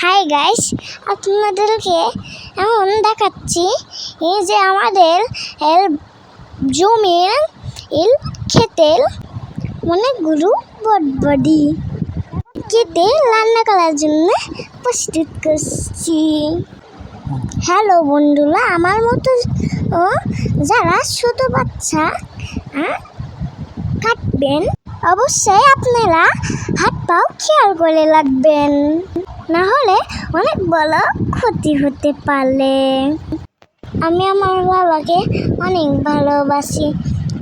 Hi guys আপনাদেরকে এমন দেখাচ্ছি, এই যে আমাদের জমির, এল ক্ষেতের অনেকগুলো বটবডি কেটে রান্না করার জন্য প্রস্তুত করছি। হ্যালো বন্ধুরা, আমার মতো, ও, যারা ছোট বাচ্চা কাটবেন, অবশ্যই আপনারা হাত পাও খেয়াল করে রাখবেন। না হলে অনেক বড় ক্ষতি হতে পারে। আমি আমার বাবাকে অনেক ভালোবাসি।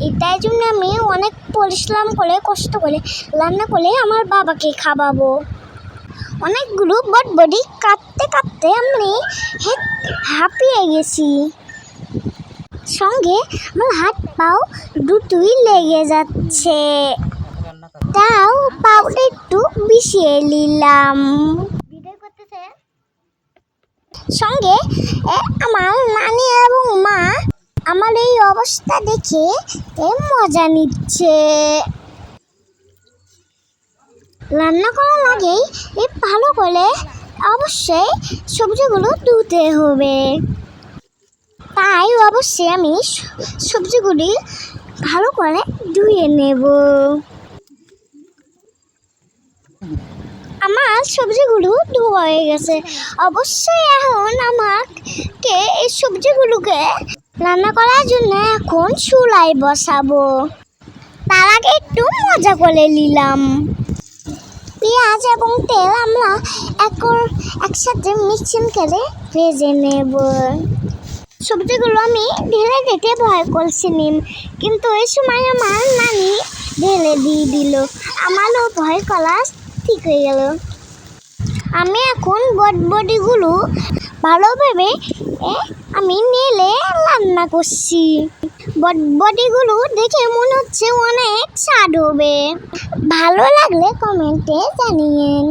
এটাই জন্য আমি অনেক পরিশ্রম করে, কষ্ট করে, রান্না করে আমার বাবাকে খাওয়াবো। অনেকগুলো বটবডি কাটতে কাটতে আমি হাঁপিয়ে গেছি। সঙ্গে আমার হাত পাও দুটোই লেগে যাচ্ছে। তাও পাউডার একটু মিশিয়ে নিলাম। সঙ্গে আমার নানি এবং মা আমার এই অবস্থা দেখে মজা নিচ্ছে। রান্না করার আগেই ভালো করে অবশ্যই সবজিগুলো ধুতে হবে। তাই অবশ্যই আমি সবজিগুলি ভালো করে ধুয়ে নেব। আমার সবজিগুলো ধোয়া হয়ে গেছে। অবশ্যই এখন আমাকে এই সবজিগুলোকে রান্না করার জন্য এখন চুলাই বসাবো। তার আগে একটু মজা করে নিলাম। পেঁয়াজ এবং তেল আমরা একসাথে মিক্সিং করে ভেজে নেব। সবজিগুলো আমি ঢেলে দিতে ভয় করছিলাম, কিন্তু এই সময় আমার নানি ঢেলে দিয়ে দিল। আমারও ভয় করা ঠিক হয়ে গেল। আমি এখন বটবডিগুলো ভালোভাবে আমি নেলে রান্না করছি। বটবডিগুলো দেখে মনে হচ্ছে অনেক স্বাদ হবে। ভালো লাগলে কমেন্টে জানিয়েন।